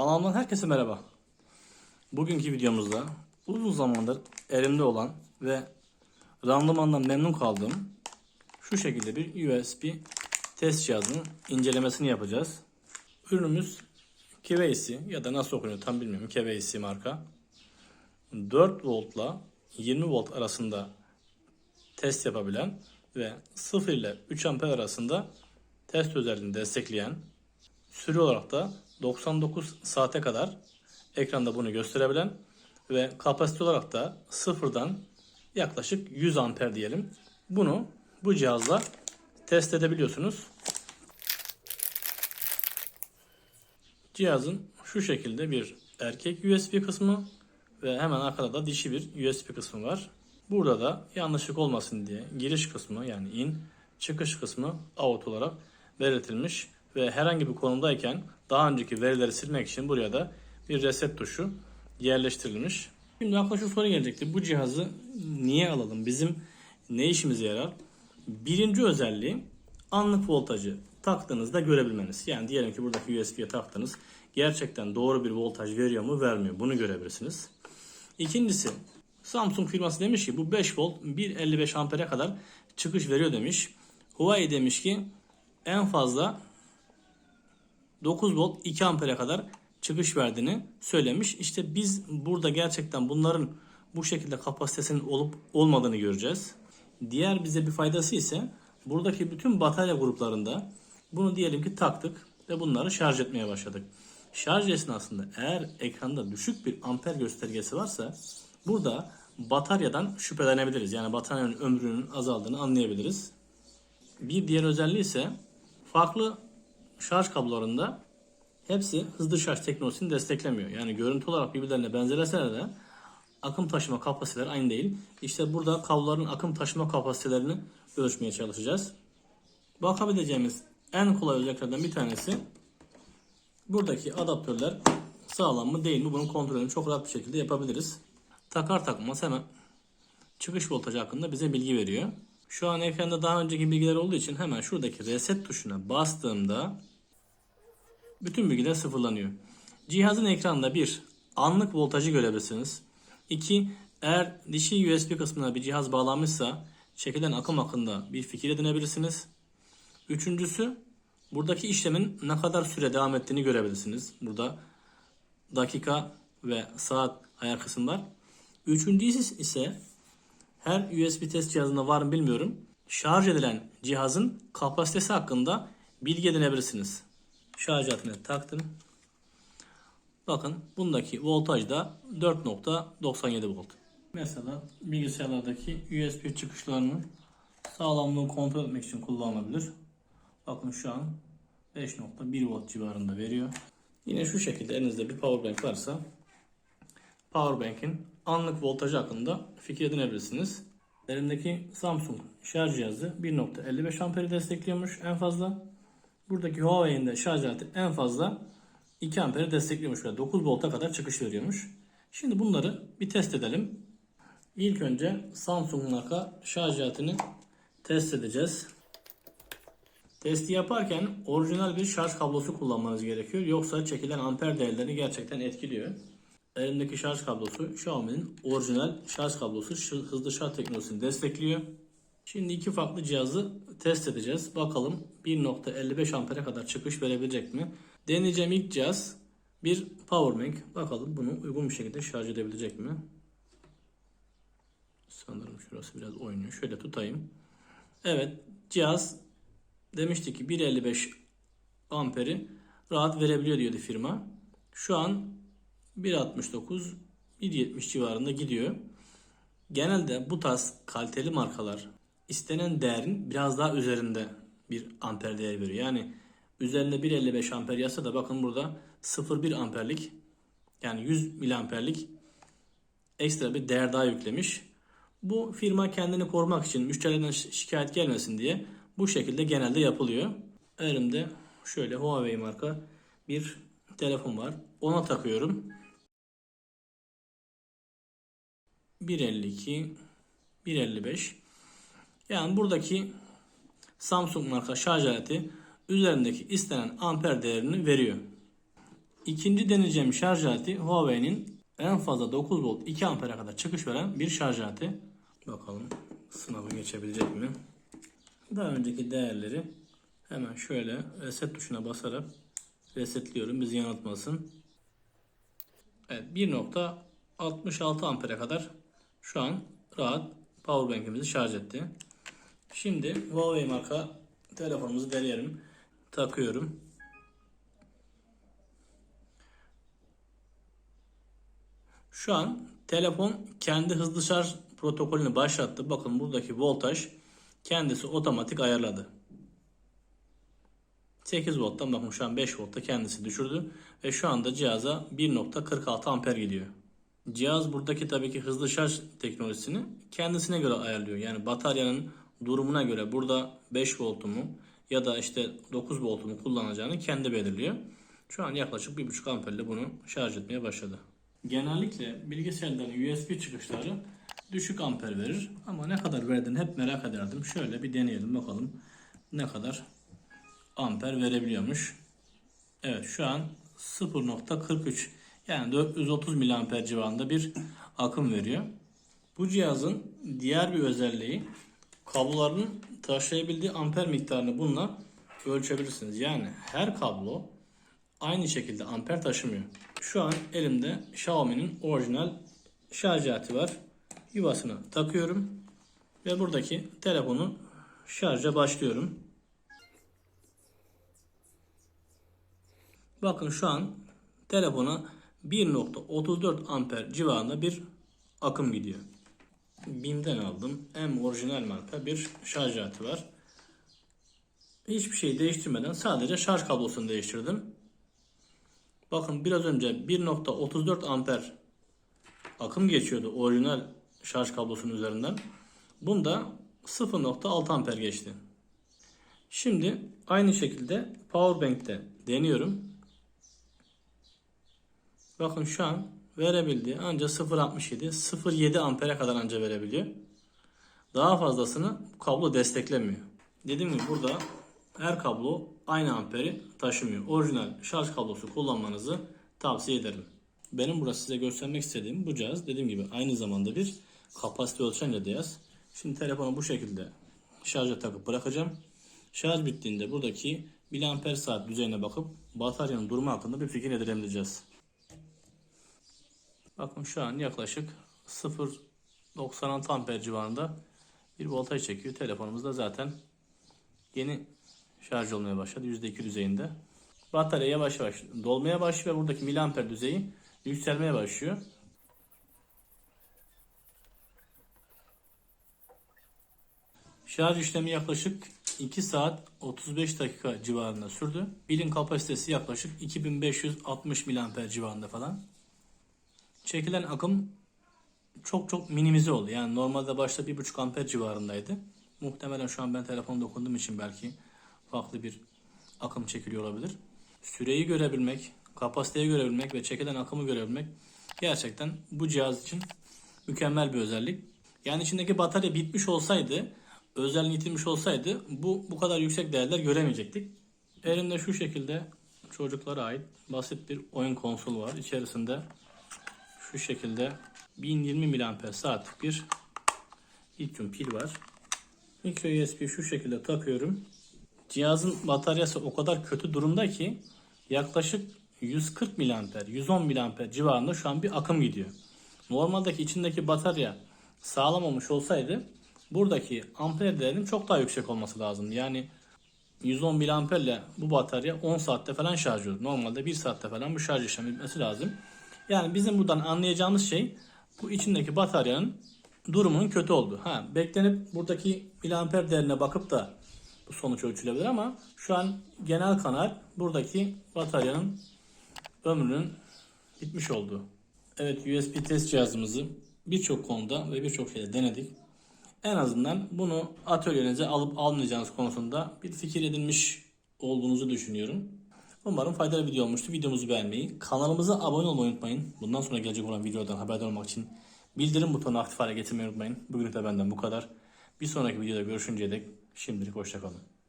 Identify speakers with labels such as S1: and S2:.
S1: Kanalımdan herkese merhaba. Bugünkü videomuzda uzun zamandır elimde olan ve randımandan memnun kaldığım şu şekilde bir USB test cihazının incelemesini yapacağız. Ürünümüz Keveysi ya da nasıl okunuyor tam bilmiyorum Keveysi marka. 4 voltla 20 volt arasında test yapabilen ve 0 ile 3 amper arasında test özelliğini destekleyen Süre olarak da 99 saate kadar ekranda bunu gösterebilen ve kapasite olarak da sıfırdan yaklaşık 100 amper diyelim. Bunu bu cihazla test edebiliyorsunuz. Cihazın şu şekilde bir erkek USB kısmı ve hemen arkada da dişi bir USB kısmı var. Burada da yanlışlık olmasın diye giriş kısmı yani in, çıkış kısmı out olarak belirtilmiş ve herhangi bir konumdayken daha önceki verileri silmek için buraya da bir reset tuşu yerleştirilmiş. Şimdi akla şu soru gelecekti. Bu cihazı niye alalım? Bizim ne işimize yarar? Birinci özelliği anlık voltajı taktığınızda görebilmeniz. Yani diyelim ki buradaki USB'ye taktınız. Gerçekten doğru bir voltaj veriyor mu vermiyor. Bunu görebilirsiniz. İkincisi Samsung firması demiş ki bu 5 volt 1.55 ampere kadar çıkış veriyor demiş. Huawei demiş ki en fazla 9 volt 2 ampere kadar çıkış verdiğini söylemiş. İşte biz burada gerçekten bunların bu şekilde kapasitesinin olup olmadığını göreceğiz. Diğer bize bir faydası ise buradaki bütün batarya gruplarında bunu diyelim ki taktık ve bunları şarj etmeye başladık. Şarj esnasında eğer ekranda düşük bir amper göstergesi varsa burada bataryadan şüphelenebiliriz. Yani bataryanın ömrünün azaldığını anlayabiliriz. Bir diğer özelliği ise farklı şarj kablolarında hepsi hızlı şarj teknolojisini desteklemiyor. Yani görüntü olarak birbirlerine benzerseler de akım taşıma kapasiteleri aynı değil. İşte burada kabloların akım taşıma kapasitelerini ölçmeye çalışacağız. Bakabileceğimiz en kolay özelliklerden bir tanesi buradaki adaptörler sağlam mı değil mi bunun kontrolünü çok rahat bir şekilde yapabiliriz. Takar takmaz hemen çıkış voltajı hakkında bize bilgi veriyor. Şu an ekranda daha önceki bilgiler olduğu için hemen şuradaki reset tuşuna bastığımda bütün bilgiler sıfırlanıyor. Cihazın ekranında bir anlık voltajı görebilirsiniz. İki eğer dişi USB kısmına bir cihaz bağlanmışsa çekilen akım hakkında bir fikir edinebilirsiniz. Üçüncüsü buradaki işlemin ne kadar süre devam ettiğini görebilirsiniz. Burada dakika ve saat ayar kısım var. Üçüncüsü ise her USB test cihazında var mı bilmiyorum. Şarj edilen cihazın kapasitesi hakkında bilgi edinebilirsiniz. Şarj aletine taktım. Bakın bundaki voltaj da 4.97 volt. Mesela bilgisayarlardaki USB çıkışlarının sağlamlığını kontrol etmek için kullanılabilir. Bakın şu an 5.1 volt civarında veriyor. Yine şu şekilde elinizde bir power bank varsa Powerbank'in anlık voltajı hakkında fikir edinebilirsiniz. Elimdeki Samsung şarj cihazı 1.55 amperi destekliyormuş en fazla. Buradaki Huawei'in de şarj aleti en fazla 2 amperi destekliyormuş ve 9 volta kadar çıkış veriyormuş. Şimdi bunları bir test edelim. İlk önce Samsung marka şarj aletini test edeceğiz. Testi yaparken orijinal bir şarj kablosu kullanmanız gerekiyor. Yoksa çekilen amper değerlerini gerçekten etkiliyor. Elimdeki şarj kablosu Xiaomi'nin orijinal şarj kablosu hızlı şarj teknolojisini destekliyor. Şimdi iki farklı cihazı test edeceğiz. Bakalım 1.55 ampere kadar çıkış verebilecek mi? Deneyeceğim ilk cihaz bir powerbank. Bakalım bunu uygun bir şekilde şarj edebilecek mi? Sanırım şurası biraz oynuyor. Şöyle tutayım. Evet cihaz demiştik ki 1.55 amperi rahat verebiliyor diyordu firma. Şu an 1.69 1.70 civarında gidiyor. Genelde bu tarz kaliteli markalar istenen değerin biraz daha üzerinde bir amper değer veriyor. Yani üzerinde 1.55 amper yazsa da bakın burada 0.1 amperlik yani 100 miliamperlik ekstra bir değer daha yüklemiş. Bu firma kendini korumak için müşterilerden şi- şikayet gelmesin diye bu şekilde genelde yapılıyor. Elimde şöyle Huawei marka bir telefon var. Ona takıyorum. 1.52 1.55 yani buradaki Samsung marka şarj aleti üzerindeki istenen amper değerini veriyor. İkinci deneyeceğim şarj aleti Huawei'nin en fazla 9 volt 2 ampere kadar çıkış veren bir şarj aleti. Bakalım sınavı geçebilecek mi? Daha önceki değerleri hemen şöyle reset tuşuna basarak resetliyorum bizi yanıltmasın. Evet 1.66 ampere kadar şu an rahat powerbank'imizi şarj etti. Şimdi Huawei marka telefonumuzu deneyelim. Takıyorum. Şu an telefon kendi hızlı şarj protokolünü başlattı. Bakın buradaki voltaj kendisi otomatik ayarladı. 8 volttan bakın şu an 5 voltta kendisi düşürdü. Ve şu anda cihaza 1.46 amper gidiyor. Cihaz buradaki tabii ki hızlı şarj teknolojisini kendisine göre ayarlıyor. Yani bataryanın durumuna göre burada 5 voltumu ya da işte 9 voltumu kullanacağını kendi belirliyor. Şu an yaklaşık 1.5 amperle bunu şarj etmeye başladı. Genellikle bilgisayarların USB çıkışları düşük amper verir. Ama ne kadar verdiğini hep merak ederdim. Şöyle bir deneyelim bakalım ne kadar amper verebiliyormuş. Evet şu an 0.43 yani 430 miliamper civarında bir akım veriyor. Bu cihazın diğer bir özelliği kabloların taşıyabildiği amper miktarını bununla ölçebilirsiniz. Yani her kablo aynı şekilde amper taşımıyor. Şu an elimde Xiaomi'nin orijinal şarj aleti var. Yuvasını takıyorum ve buradaki telefonu şarja başlıyorum. Bakın şu an telefona 1.34 amper civarında bir akım gidiyor. BİM'den aldım. M orijinal marka bir şarj aleti var. Hiçbir şey değiştirmeden sadece şarj kablosunu değiştirdim. Bakın biraz önce 1.34 amper akım geçiyordu orijinal şarj kablosunun üzerinden. Bunda 0.6 amper geçti. Şimdi aynı şekilde Powerbank'te deniyorum. Bakın şu an verebildiği ancak 0.67 0.7 ampere kadar anca verebiliyor. Daha fazlasını kablo desteklemiyor. Dediğim gibi burada her kablo aynı amperi taşımıyor. Orijinal şarj kablosu kullanmanızı tavsiye ederim. Benim burada size göstermek istediğim bu cihaz dediğim gibi aynı zamanda bir kapasite ölçen cihaz. Şimdi telefonu bu şekilde şarja takıp bırakacağım. Şarj bittiğinde buradaki miliamper saat düzeyine bakıp bataryanın durumu hakkında bir fikir edinebileceğiz. Bakın şu an yaklaşık 0.96 amper civarında bir voltaj çekiyor. Telefonumuz da zaten yeni şarj olmaya başladı. %2 düzeyinde. Batarya yavaş yavaş dolmaya başlıyor ve buradaki miliamper düzeyi yükselmeye başlıyor. Şarj işlemi yaklaşık 2 saat 35 dakika civarında sürdü. Pilin kapasitesi yaklaşık 2560 miliamper civarında falan. Çekilen akım çok çok minimize oldu. Yani normalde başta 1.5 amper civarındaydı. Muhtemelen şu an ben telefonu dokunduğum için belki farklı bir akım çekiliyor olabilir. Süreyi görebilmek, kapasiteyi görebilmek ve çekilen akımı görebilmek gerçekten bu cihaz için mükemmel bir özellik. Yani içindeki batarya bitmiş olsaydı, özelliğini yitirmiş olsaydı bu bu kadar yüksek değerler göremeyecektik. Elimde şu şekilde çocuklara ait basit bir oyun konsolu var. İçerisinde şu şekilde 1020 mAh saatlik bir lityum pil var. Micro USB şu şekilde takıyorum. Cihazın bataryası o kadar kötü durumda ki yaklaşık 140 mAh, 110 mAh civarında şu an bir akım gidiyor. Normaldeki içindeki batarya sağlam olmuş olsaydı buradaki amper değerinin çok daha yüksek olması lazım. Yani 110 mAh ile bu batarya 10 saatte falan şarj olur. Normalde 1 saatte falan bu şarj işlemi bitmesi lazım. Yani bizim buradan anlayacağımız şey bu içindeki bataryanın durumunun kötü olduğu. Ha, beklenip buradaki miliamper değerine bakıp da bu sonuç ölçülebilir ama şu an genel kanal buradaki bataryanın ömrünün bitmiş olduğu. Evet USB test cihazımızı birçok konuda ve birçok şeyde denedik. En azından bunu atölyenize alıp almayacağınız konusunda bir fikir edinmiş olduğunuzu düşünüyorum. Umarım faydalı video olmuştu. Videomuzu beğenmeyi, kanalımıza abone olmayı unutmayın. Bundan sonra gelecek olan videodan haberdar olmak için bildirim butonunu aktif hale getirmeyi unutmayın. Bugün de benden bu kadar. Bir sonraki videoda görüşünceye dek şimdilik hoşçakalın.